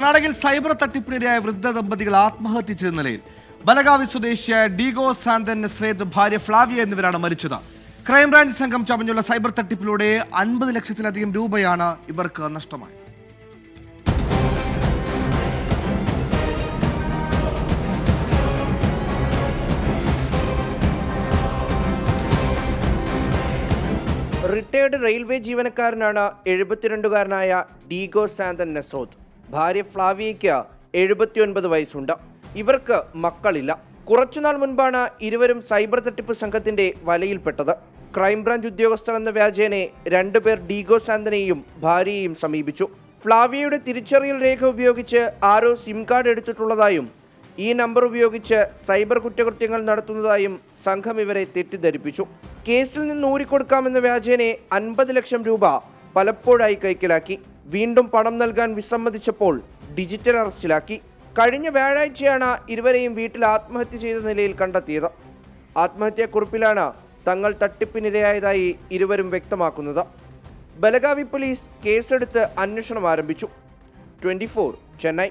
കർണാടകയിൽ സൈബർ തട്ടിപ്പിനിരയായ വൃദ്ധ ദമ്പതികൾ ആത്മഹത്യ ചെയ്ത നിലയിൽ ബലഗാവി സ്വദേശിയായ ഡീഗോ സാന്തൻ നസ്രേത്ത് ഭാര്യ ഫ്ലാവിയ എന്നിവരാണ് മരിച്ചത്. ക്രൈംബ്രാഞ്ച് സംഘം ചമഞ്ഞുള്ള സൈബർ തട്ടിപ്പിലൂടെ അൻപത് ലക്ഷത്തിലധികം രൂപയാണ് ഇവർക്ക് നഷ്ടമായത്. റിട്ടയർഡ് റെയിൽവേ ജീവനക്കാരനാണ് എഴുപത്തിരണ്ടുകാരനായ ഡീഗോ സാന്തൻ നെസ്രോത്ത് ഭാര്യ ഫ്ലാവിയയ്ക്ക് എഴുപത്തിയൊൻപത് വയസ്സുണ്ട്. ഇവർക്ക് മക്കളില്ല. കുറച്ചുനാൾ മുൻപാണ് ഇരുവരും സൈബർ തട്ടിപ്പ് സംഘത്തിന്റെ വലയിൽപ്പെട്ടത്. ക്രൈംബ്രാഞ്ച് ഉദ്യോഗസ്ഥർ എന്ന വ്യാജേനെ രണ്ടുപേർ ഡീഗോ സാന്തനെയും ഭാര്യയെയും സമീപിച്ചു. ഫ്ലാവിയയുടെ തിരിച്ചറിയൽ രേഖ ഉപയോഗിച്ച് ആരോ സിം കാർഡ് എടുത്തിട്ടുള്ളതായും ഈ നമ്പർ ഉപയോഗിച്ച് സൈബർ കുറ്റകൃത്യങ്ങൾ നടത്തുന്നതായും സംഘം ഇവരെ തെറ്റിദ്ധരിപ്പിച്ചു. കേസിൽ നിന്ന് ഊരിക്കൊടുക്കാമെന്ന വ്യാജേനെ അൻപത് ലക്ഷം രൂപ പലപ്പോഴായി കൈക്കലാക്കി. വീണ്ടും പണം നൽകാൻ വിസമ്മതിച്ചപ്പോൾ ഡിജിറ്റൽ അറസ്റ്റിലാക്കി. കഴിഞ്ഞ വ്യാഴാഴ്ചയാണ് ഇരുവരെയും വീട്ടിൽ ആത്മഹത്യ ചെയ്ത നിലയിൽ കണ്ടെത്തിയത്. ആത്മഹത്യാക്കുറിപ്പിലാണ് തങ്ങൾ തട്ടിപ്പിനിരയായതായി ഇരുവരും വ്യക്തമാക്കുന്നത്. ബലഗാവി പോലീസ് കേസെടുത്ത് അന്വേഷണം ആരംഭിച്ചു. ട്വന്റി ചെന്നൈ.